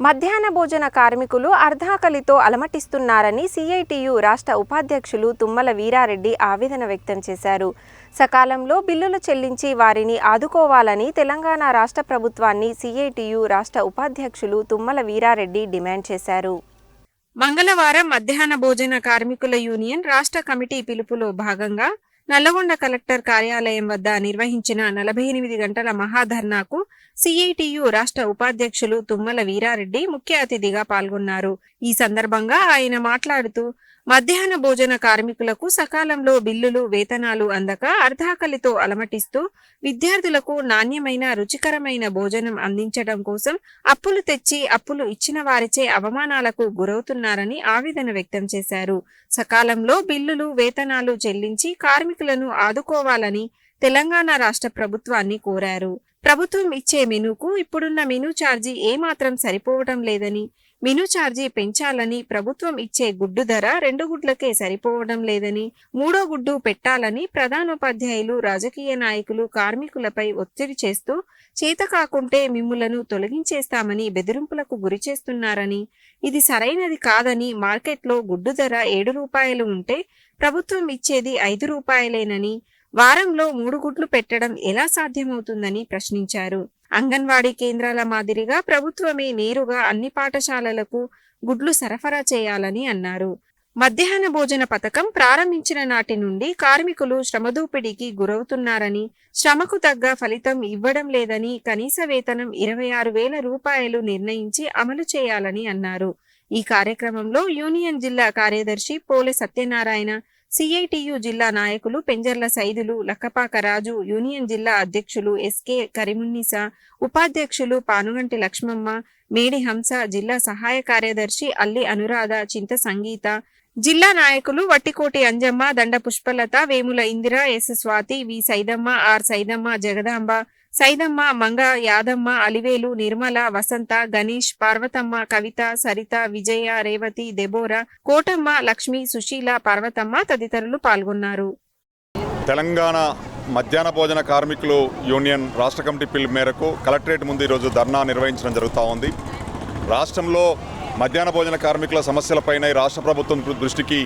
మధ్యాహ్న భోజన కార్మికులు అర్ధాకలితో అలమటిస్తున్నారని సిఐటియు రాష్ట్ర ఉపాధ్యక్షులు తుమ్మల వీరారెడ్డి ఆవేదన వ్యక్తం చేశారు. సకాలంలో బిల్లులు చెల్లించి వారిని ఆదుకోవాలని తెలంగాణ రాష్ట్ర ప్రభుత్వాన్ని సిఐటియు రాష్ట్ర ఉపాధ్యక్షులు తుమ్మల వీరారెడ్డి డిమాండ్ చేశారు. మంగళవారం మధ్యాహ్న భోజన కార్మికుల యూనియన్ రాష్ట్ర కమిటీ పిలుపులో భాగంగా నల్లగొండ కలెక్టర్ కార్యాలయం వద్ద నిర్వహించిన నలభై ఎనిమిది గంటల మహాధర్నాకు సిఐటియు రాష్ట్ర ఉపాధ్యక్షులు తుమ్మల వీరారెడ్డి ముఖ్య అతిథిగా పాల్గొన్నారు. ఈ సందర్భంగా ఆయన మాట్లాడుతూ మధ్యాహ్న భోజన కార్మికులకు సకాలంలో బిల్లులు వేతనాలు అందక అర్ధాకలితో అలమటిస్తూ విద్యార్థులకు నాణ్యమైన రుచికరమైన భోజనం అందించడం కోసం అప్పులు తెచ్చి అప్పులు ఇచ్చిన వారిచే అవమానాలకు గురవుతున్నారని ఆవేదన వ్యక్తం చేశారు. సకాలంలో బిల్లులు వేతనాలు చెల్లించి కార్మికులను ఆదుకోవాలని తెలంగాణ రాష్ట్ర ప్రభుత్వాన్ని కోరారు. ప్రభుత్వం ఇచ్చే మెనూకు ఇప్పుడున్న మెనూ ఛార్జీ ఏమాత్రం సరిపోవడం లేదని మెనూ ఛార్జీ పెంచాలని ప్రభుత్వం ఇచ్చే గుడ్డు ధర రెండు గుడ్లకే సరిపోవడం లేదని మూడో గుడ్డు పెట్టాలని ప్రధానోపాధ్యాయులు రాజకీయ నాయకులు కార్మికులపై ఒత్తిడి చేస్తూ చేత కాకుంటే మిమ్ములను తొలగించేస్తామని బెదిరింపులకు గురి చేస్తున్నారని ఇది సరైనది కాదని మార్కెట్లో గుడ్డు ధర ఏడు రూపాయలు ఉంటే ప్రభుత్వం ఇచ్చేది ఐదు రూపాయలేనని వారంలో మూడు గుడ్లు పెట్టడం ఎలా సాధ్యమవుతుందని ప్రశ్నించారు. అంగన్వాడీ కేంద్రాల మాదిరిగా ప్రభుత్వమే నేరుగా అన్ని పాఠశాలలకు గుడ్లు సరఫరా చేయాలని అన్నారు. మధ్యాహ్న భోజన పథకం ప్రారంభించిన నాటి నుండి కార్మికులు శ్రమదోపిడీకి గురవుతున్నారని శ్రమకు తగ్గ ఫలితం ఇవ్వడం లేదని కనీస వేతనం ఇరవై ఆరు వేల రూపాయలు నిర్ణయించి అమలు చేయాలని అన్నారు. ఈ కార్యక్రమంలో యూనియన్ జిల్లా కార్యదర్శి పోలె సత్యనారాయణ సిఐటియు జిల్లా నాయకులు పెంజర్ల సైదులు లక్కపాక రాజు యూనియన్ జిల్లా అధ్యక్షులు ఎస్కే కరిమున్నిసా ఉపాధ్యక్షులు పానుగంటి లక్ష్మమ్మ మేడి హంస జిల్లా సహాయ కార్యదర్శి అల్లి అనురాధ చింత సంగీత జిల్లా నాయకులు Vattikoti Anjamma Danda Pushpalatha Vemula Indira S Swathi V Saidamma R Saidamma Jagadamba Saidamma Manga Yadamma Alivelu Nirmala Vasantha Ganesh Parvathamma Kavitha Saritha Vijaya Revathi Deborah Kotamma Lakshmi Sushila Parvathamma తదితరులు పాల్గొన్నారు. తెలంగాణ మధ్యాహ్న భోజన కార్మికులు యూనియన్ రాష్ట్ర committee పిలుపు మేరకు collectorate ముందు ఈరోజు ధర్నా నిర్వహించడం జరుగుతూ ఉంది. రాష్ట్రంలో మధ్యాహ్న భోజన కార్మికుల సమస్యలపైన ఈ రాష్ట్ర ప్రభుత్వం దృష్టికి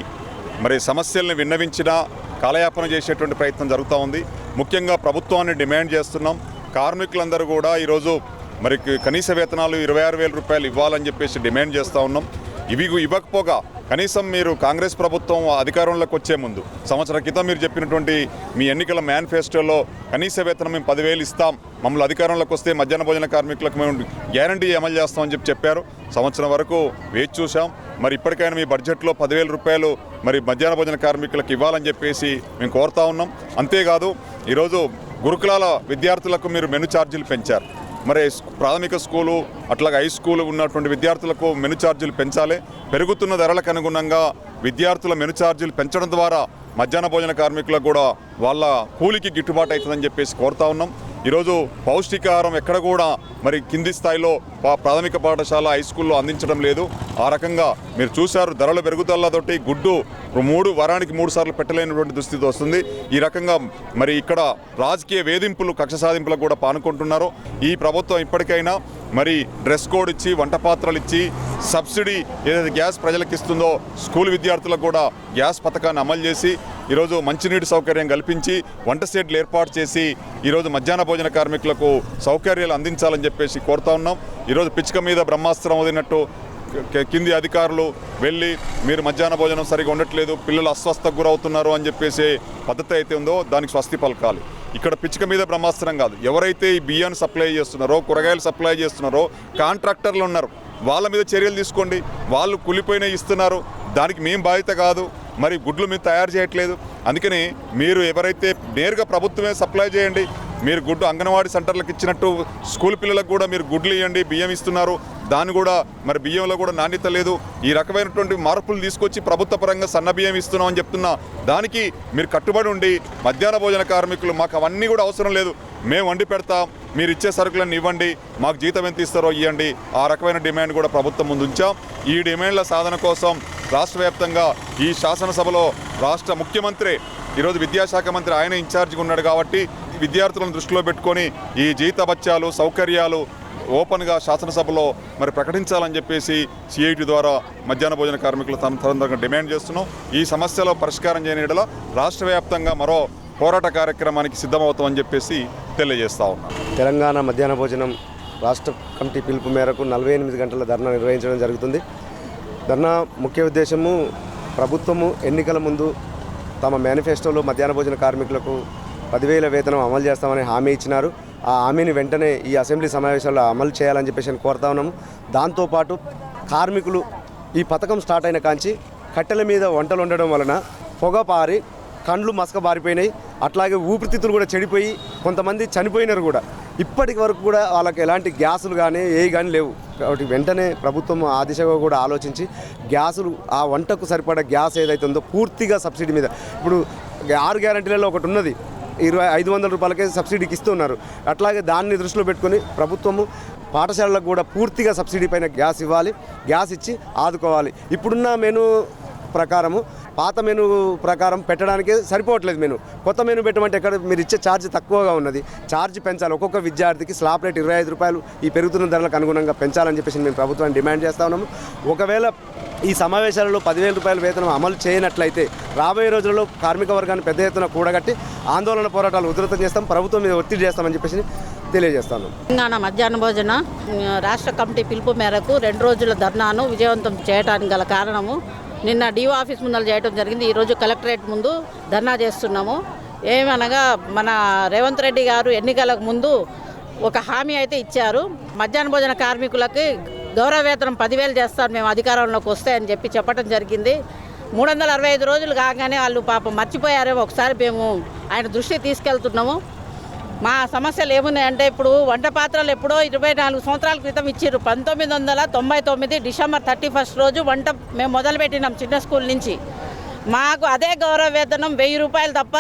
మరి సమస్యల్ని విన్నవించినా కాలయాపన చేసేటువంటి ప్రయత్నం జరుగుతూ ఉంది. ముఖ్యంగా ప్రభుత్వాన్ని డిమాండ్ చేస్తున్నాం. కార్మికులందరూ కూడా ఈరోజు మరి కనీస వేతనాలు ఇరవై ఆరు వేల రూపాయలు ఇవ్వాలని చెప్పేసి డిమాండ్ చేస్తూ ఉన్నాం. ఇవి ఇవ్వకపోగా కనీసం మీరు కాంగ్రెస్ ప్రభుత్వం అధికారంలోకి వచ్చే ముందు సంవత్సర క్రితం మీరు చెప్పినటువంటి మీ ఎన్నికల మేనిఫెస్టోలో కనీస వేతనం మేము పదివేలు ఇస్తాం. మమ్మల్ని అధికారంలోకి వస్తే మధ్యాహ్న భోజన కార్మికులకు మేము గ్యారంటీ అమలు చేస్తామని చెప్పి చెప్పారు. సంవత్సరం వరకు వేచి చూసాం మరి ఇప్పటికైనా మీ బడ్జెట్లో పదివేల రూపాయలు మరి మధ్యాహ్న భోజన కార్మికులకు ఇవ్వాలని చెప్పేసి మేము కోరుతా ఉన్నాం. అంతేకాదు ఈరోజు గురుకులాల విద్యార్థులకు మీరు మెను ఛార్జీలు పెంచారు. మరి ప్రాథమిక స్కూలు అట్లాగే హై స్కూలు ఉన్నటువంటి విద్యార్థులకు మెను ఛార్జీలు పెంచాలి. పెరుగుతున్న ధరలకు అనుగుణంగా విద్యార్థుల మెను ఛార్జీలు పెంచడం ద్వారా మధ్యాహ్న భోజన కార్మికులకు కూడా వాళ్ళ కూలికి గిట్టుబాటు అవుతుందని చెప్పేసి కోరుతా ఉన్నాం. ఈరోజు పౌష్టికాహారం ఎక్కడ కూడా మరి కింది స్థాయిలో ప్రాథమిక పాఠశాల హై స్కూల్లో అందించడం లేదు. ఆ రకంగా మీరు చూశారు ధరలు పెరుగుదలతోటి గుడ్డు మూడు వరానికి మూడు సార్లు పెట్టలేనటువంటి దుస్థితి వస్తుంది. ఈ రకంగా మరి ఇక్కడ రాజకీయ వేధింపులు కక్ష సాధింపులకు కూడా పానుకుంటున్నారు ఈ ప్రభుత్వం ఇప్పటికైనా మరి డ్రెస్ కోడ్ ఇచ్చి వంట పాత్రలు ఇచ్చి సబ్సిడీ ఏదైతే గ్యాస్ ప్రజలకు ఇస్తుందో స్కూల్ విద్యార్థులకు కూడా గ్యాస్ పథకాన్ని అమలు చేసి ఈరోజు మంచినీటి సౌకర్యం కల్పించి వంట సెట్లు ఏర్పాటు చేసి ఈరోజు మధ్యాహ్న భోజన కార్మికులకు సౌకర్యాలు అందించాలని చెప్పేసి కోరుతా ఉన్నాం. ఈరోజు పిచ్చుక మీద బ్రహ్మాస్త్రం వదిలినట్టు కింది అధికారులు వెళ్ళి మీరు మధ్యాహ్న భోజనం సరిగా ఉండట్లేదు పిల్లలు అస్వస్థకు గురవుతున్నారు అని చెప్పేసి పద్ధతి అయితే ఉందో దానికి స్వస్తి పలకాలి. ఇక్కడ పిచ్చుక మీద బ్రహ్మాస్త్రం కాదు. ఎవరైతే ఈ బియ్యాన్ని సప్లై చేస్తున్నారో కూరగాయలు సప్లై చేస్తున్నారో కాంట్రాక్టర్లు ఉన్నారు. వాళ్ళ మీద చర్యలు తీసుకోండి. వాళ్ళు కులిపోయిన ఇస్తున్నారు. దానికి మేము బాధ్యత కాదు. మరి గుడ్లు మీరు తయారు చేయట్లేదు. అందుకని మీరు ఎవరైతే నేరుగా ప్రభుత్వమే సప్లై చేయండి మీరు గుడ్డు అంగన్వాడీ సెంటర్లకు ఇచ్చినట్టు స్కూల్ పిల్లలకు కూడా మీరు గుడ్లు ఇవ్వండి బియ్యం ఇస్తున్నారు. దాని కూడా మరి బియ్యంలో కూడా నాణ్యత లేదు. ఈ రకమైనటువంటి మార్పులు తీసుకొచ్చి ప్రభుత్వ పరంగా సన్న బియ్యం ఇస్తున్నామని చెప్తున్నా. దానికి మీరు కట్టుబడి ఉండి మధ్యాహ్న భోజన కార్మికులు మాకు అవన్నీ కూడా అవసరం లేదు. మేము వండి పెడతాం. మీరు ఇచ్చే సరుకులను ఇవ్వండి. మాకు జీతం ఎంత ఇస్తారో ఇవ్వండి ఆ రకమైన డిమాండ్ కూడా ప్రభుత్వం ముందు ఉంచాం. ఈ డిమాండ్ల సాధన కోసం రాష్ట్ర వ్యాప్తంగా ఈ శాసనసభలో రాష్ట్ర ముఖ్యమంత్రి ఈరోజు విద్యాశాఖ మంత్రి ఆయన ఇన్ఛార్జిగా ఉన్నాడు కాబట్టి విద్యార్థులను దృష్టిలో పెట్టుకొని ఈ జీత బత్యాలు సౌకర్యాలు ఓపెన్గా శాసనసభలో మరి ప్రకటించాలని చెప్పేసి సిఐటి ద్వారా మధ్యాహ్న భోజన కార్మికులు తన తరంతరంగా డిమాండ్ చేస్తున్నాం. ఈ సమస్యలో పరిష్కారం చేయని రాష్ట్ర వ్యాప్తంగా మరో పోరాట కార్యక్రమానికి సిద్ధమవుతామని చెప్పేసి తెలియజేస్తా ఉన్నాం. తెలంగాణ మధ్యాహ్న భోజనం రాష్ట్ర కమిటీ పిలుపు మేరకు నలభై ఎనిమిది గంటల ధర్నా నిర్వహించడం జరుగుతుంది. ధర్నా ముఖ్య ఉద్దేశము ప్రభుత్వము ఎన్నికల ముందు తమ మేనిఫెస్టోలో మధ్యాహ్న భోజన కార్మికులకు పదివేల వేతనం అమలు చేస్తామని హామీ ఇచ్చినారు. ఆ హామీని వెంటనే ఈ అసెంబ్లీ సమావేశాల్లో అమలు చేయాలని చెప్పేసి అని కోరుతా ఉన్నాము దాంతోపాటు కార్మికులు ఈ పథకం స్టార్ట్ అయిన కాంచి కట్టెల మీద వంటలు ఉండడం వలన పొగ పారి కండ్లు మసక బారిపోయినాయి అట్లాగే ఊపిరితిత్తులు కూడా చెడిపోయి కొంతమంది చనిపోయినారు కూడా. ఇప్పటి వరకు కూడా వాళ్ళకి ఎలాంటి గ్యాసులు కానీ ఏ కానీ లేవు. కాబట్టి వెంటనే ప్రభుత్వం ఆ దిశగా కూడా ఆలోచించి గ్యాసులు ఆ వంటకు సరిపడా గ్యాస్ ఏదైతే ఉందో పూర్తిగా సబ్సిడీ మీద. ఇప్పుడు ఆరు గ్యారంటీలలో ఒకటి ఉన్నది. ఇరవై ఐదు వందల రూపాయలకే సబ్సిడీకి ఇస్తున్నారు. అట్లాగే దాన్ని దృష్టిలో పెట్టుకొని ప్రభుత్వము పాఠశాలలకు కూడా పూర్తిగా సబ్సిడీ పైన గ్యాస్ ఇవ్వాలి గ్యాస్ ఇచ్చి ఆదుకోవాలి. ఇప్పుడున్న మెను ప్రకారము పాత మెను ప్రకారం పెట్టడానికి సరిపోవట్లేదు మెను. కొత్త మెను పెట్టమంటే ఎక్కడ మీరు ఇచ్చే ఛార్జ్ తక్కువగా ఉన్నది. ఛార్జ్ పెంచాలి. ఒక్కొక్క విద్యార్థికి స్లాబ్ రేట్ ఇరవై ఐదు రూపాయలు ఈ పెరుగుతున్న ధరలకు అనుగుణంగా పెంచాలని చెప్పేసి మేము ప్రభుత్వాన్ని డిమాండ్ చేస్తా ఉన్నాము. ఒకవేళ ఈ సమావేశాలలో పదివేల రూపాయల వేతనం అమలు చేయనట్లయితే రాబోయే రోజుల్లో కార్మిక వర్గాన్ని పెద్ద ఎత్తున కూడగట్టి ఆందోళన పోరాటాలు ఉధృతం చేస్తాం ప్రభుత్వం మీద ఒత్తిడి చేస్తామని చెప్పేసి తెలియజేస్తాను. తెలంగాణ మధ్యాహ్న భోజన రాష్ట్ర కమిటీ పిలుపు మేరకు రెండు రోజుల ధర్నాను విజయవంతం చేయడానికి గల కారణము నిన్న డిఓ ఆఫీస్ ముందర చేయడం జరిగింది. ఈరోజు కలెక్టరేట్ ముందు ధర్నా చేస్తున్నాము. ఏమనగా మన రేవంత్ రెడ్డి గారు ఎన్నికలకు ముందు ఒక హామీ అయితే ఇచ్చారు. మధ్యాహ్న భోజన కార్మికులకి గౌరవ వేతనం పదివేలు చేస్తారు మేము అధికారంలోకి వస్తాయని చెప్పి చెప్పడం జరిగింది. మూడు వందల అరవై ఐదు రోజులు కాగానే వాళ్ళు పాపం మర్చిపోయారేమో ఒకసారి మేము ఆయన దృష్టికి తీసుకెళ్తున్నాము. మా సమస్యలు ఏమున్నాయంటే ఇప్పుడు వంట పాత్రలు ఎప్పుడో ఇరవై నాలుగు సంవత్సరాల క్రితం ఇచ్చారు పంతొమ్మిది వందల తొంభై తొమ్మిది డిసెంబర్ థర్టీ ఫస్ట్ రోజు వంట మేము మొదలుపెట్టినాం చిన్న స్కూల్ నుంచి. మాకు అదే గౌరవ వేతనం వెయ్యి రూపాయలు తప్ప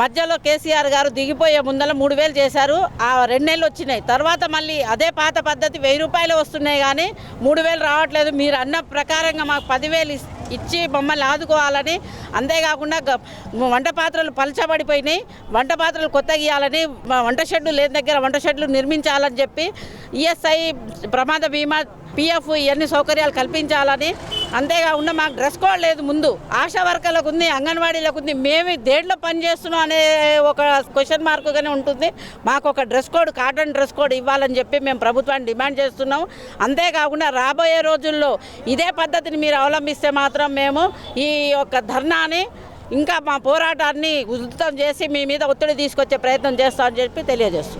మధ్యలో కేసీఆర్ గారు దిగిపోయే ముందర మూడు వేలు చేశారు. ఆ రెండు నెలలు వచ్చినాయి. తర్వాత మళ్ళీ అదే పాత పద్ధతి వెయ్యి రూపాయలు వస్తున్నాయి కానీ మూడు వేలు రావట్లేదు. మీరు అన్న ప్రకారంగా మాకు పదివేలు ఇస్తే ఇచ్చి మమ్మల్ని ఆదుకోవాలని అంతేకాకుండా వంట పాత్రలు పలచబడిపోయినాయి. వంట పాత్రలు కొత్తగా ఇవ్వాలని మా వంట షెడ్లు లేని దగ్గర వంట షెడ్లు నిర్మించాలని చెప్పి ఈఎస్ఐ ప్రమాద బీమా పిఎఫ్ ఇవన్నీ సౌకర్యాలు కల్పించాలని. అంతేకాకుండా మాకు డ్రెస్ కోడ్ లేదు ముందు. ఆశా వర్కర్లకు ఉంది అంగన్వాడీలకు ఉంది. మేము దేంట్లో పని చేస్తున్నాం అనే ఒక క్వశ్చన్ మార్క్గానే ఉంటుంది. మాకు ఒక dress code cotton dress code ఇవ్వాలని చెప్పి మేము ప్రభుత్వాన్ని డిమాండ్ చేస్తున్నాం. అంతేకాకుండా రాబోయే రోజుల్లో ఇదే పద్ధతిని మీరు అవలంబిస్తే మాత్రం మేము ఈ యొక్క ధర్నాని ఇంకా మా పోరాటాన్ని ఉధృతం చేసి మీ మీద ఒత్తిడి తీసుకొచ్చే ప్రయత్నం చేస్తామని చెప్పి తెలియజేస్తున్నాం.